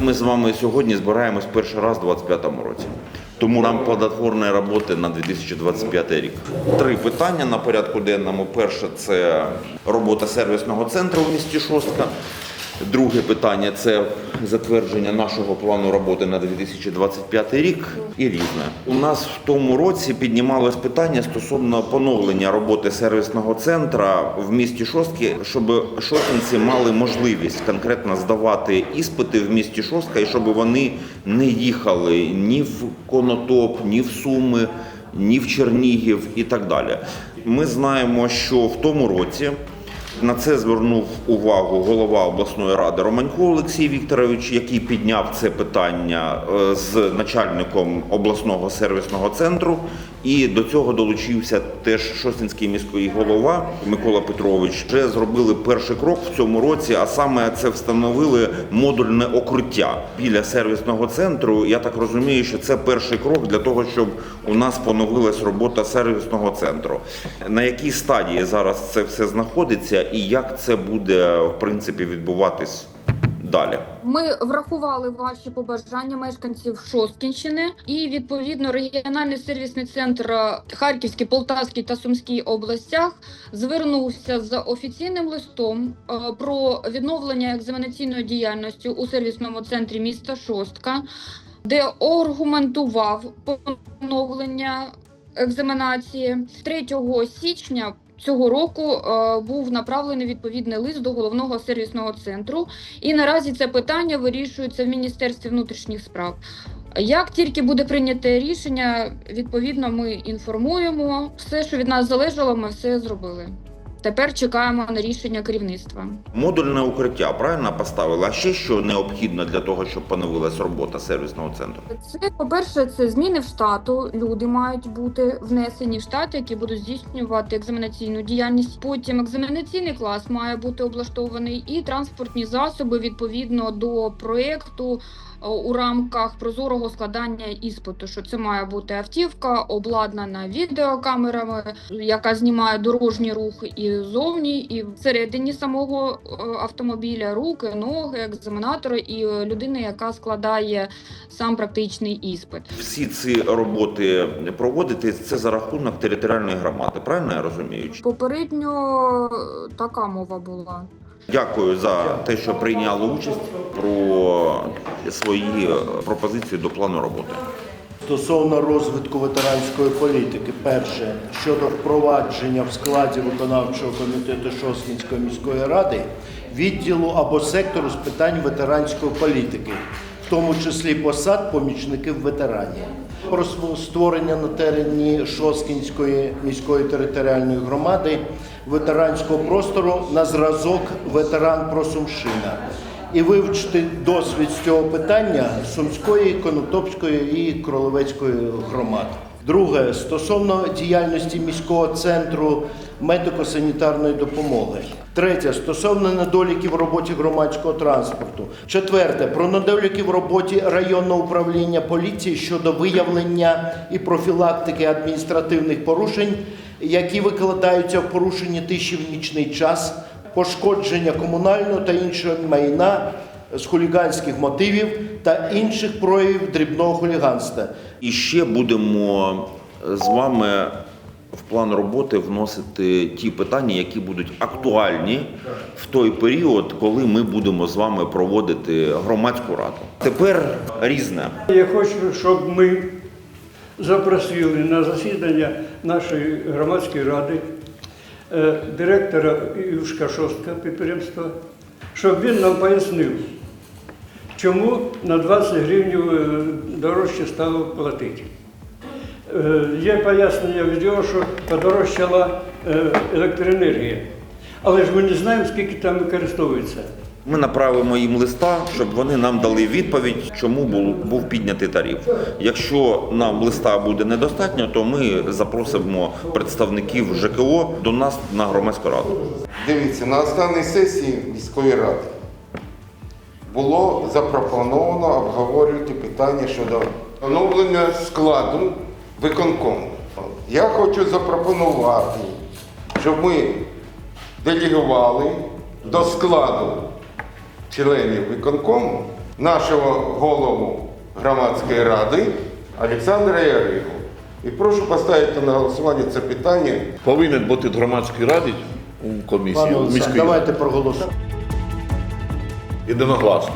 Ми з вами сьогодні збираємось перший раз у 2025 році. Тому нам плодотворної роботи на 2025 рік. Три питання на порядку денному. Перше це робота сервісного центру в місті Шостка. Друге питання це затвердження нашого плану роботи на 2025 рік і різне. У нас в тому році піднімалось питання стосовно поновлення роботи сервісного центра в місті Шостки, щоб шостинці мали можливість конкретно здавати іспити в місті Шостка, і щоб вони не їхали ні в Конотоп, ні в Суми, ні в Чернігів і так далі. Ми знаємо, що в тому році. На це звернув увагу голова обласної ради Романько Олексій Вікторович, який підняв це питання е, з начальником обласного сервісного центру. І до цього долучився теж Шостинський міський голова Микола Петрович. Вже зробили перший крок в цьому році, а саме це встановили модульне окруття біля сервісного центру. Я так розумію, що це перший крок для того, щоб у нас поновилась робота сервісного центру. На якій стадії зараз це все знаходиться, і як це буде в принципі відбуватись далі? Ми врахували ваші побажання мешканців Шосткінщини і відповідно регіональний сервісний центр е, Харківській, Полтавській та Сумській областях звернувся з офіційним листом е, про відновлення екзаменаційної діяльності у сервісному центрі міста Шостка, де аргументував поновлення екзаменації 3 січня. Цього року е, був направлений відповідний лист до головного сервісного центру, і наразі це питання вирішується в Міністерстві внутрішніх справ. Як тільки буде прийняте рішення, відповідно ми інформуємо. Все, що від нас залежало, ми все зробили. Тепер чекаємо на рішення керівництва. Модульне укриття правильно поставили. А ще що необхідно для того, щоб поновилась робота сервісного центру? Це, по-перше, це зміни в штату. Люди мають бути внесені в штат, які будуть здійснювати екзаменаційну діяльність. Потім екзаменаційний клас має бути облаштований, і транспортні засоби відповідно до проєкту у рамках прозорого складання іспиту. Що це має бути автівка, обладнана відеокамерами, яка знімає дорожній рух і зовні, і всередині самого е, автомобіля, руки, ноги, екзаменатора і е, людина, яка складає сам практичний іспит. Всі ці роботи проводити це за рахунок територіальної громади. Правильно я розумію? Попередньо е, така мова була. Дякую за те, що прийняли участь про свої пропозиції до плану роботи. Стосовно розвитку ветеранської політики, перше щодо впровадження в складі виконавчого комітету Шосткінської міської ради відділу або сектору з питань ветеранської політики, в тому числі посад помічників ветеранів. Про створення на терені Шоскінської міської територіальної громади ветеранського простору на зразок ветеран Просумшина і вивчити досвід з цього питання Сумської, Конотопської і Кроловецької громад. Друге, стосовно діяльності міського центру медико-санітарної допомоги. Третє, стосовно недоліків в роботі громадського транспорту. Четверте, про недоліки в роботі районного управління поліції щодо виявлення і профілактики адміністративних порушень, які викладаються в порушенні тиші в нічний час, пошкодження комунального та іншого майна з хуліганських мотивів та інших проявів дрібного хуліганства. І ще будемо з вами в план роботи вносити ті питання, які будуть актуальні в той період, коли ми будемо з вами проводити громадську раду. Тепер різне. Я хочу, щоб ми запросили на засідання нашої громадської ради е, директора Юшка Шостка підприємства, щоб він нам пояснив, чому на 20 гривень е, дорожче стало платити. Е, Є пояснення від його, що подорожчала е, електроенергія. Але ж ми не знаємо, скільки там використовується. Ми направимо їм листа, щоб вони нам дали відповідь, чому був, був піднятий тариф. Якщо нам листа буде недостатньо, то ми запросимо представників ЖКО до нас на громадську раду. Дивіться, на останній сесії міської ради було запропоновано обговорювати питання щодо оновлення складу виконкому. Я хочу запропонувати, щоб ми делегували до складу членів виконкому нашого голову громадської ради Олександра Яригу. І прошу поставити на голосування це питання. Повинен бути в громадській раді у комісії Пане у міській давайте проголосуємо. єдиногласно.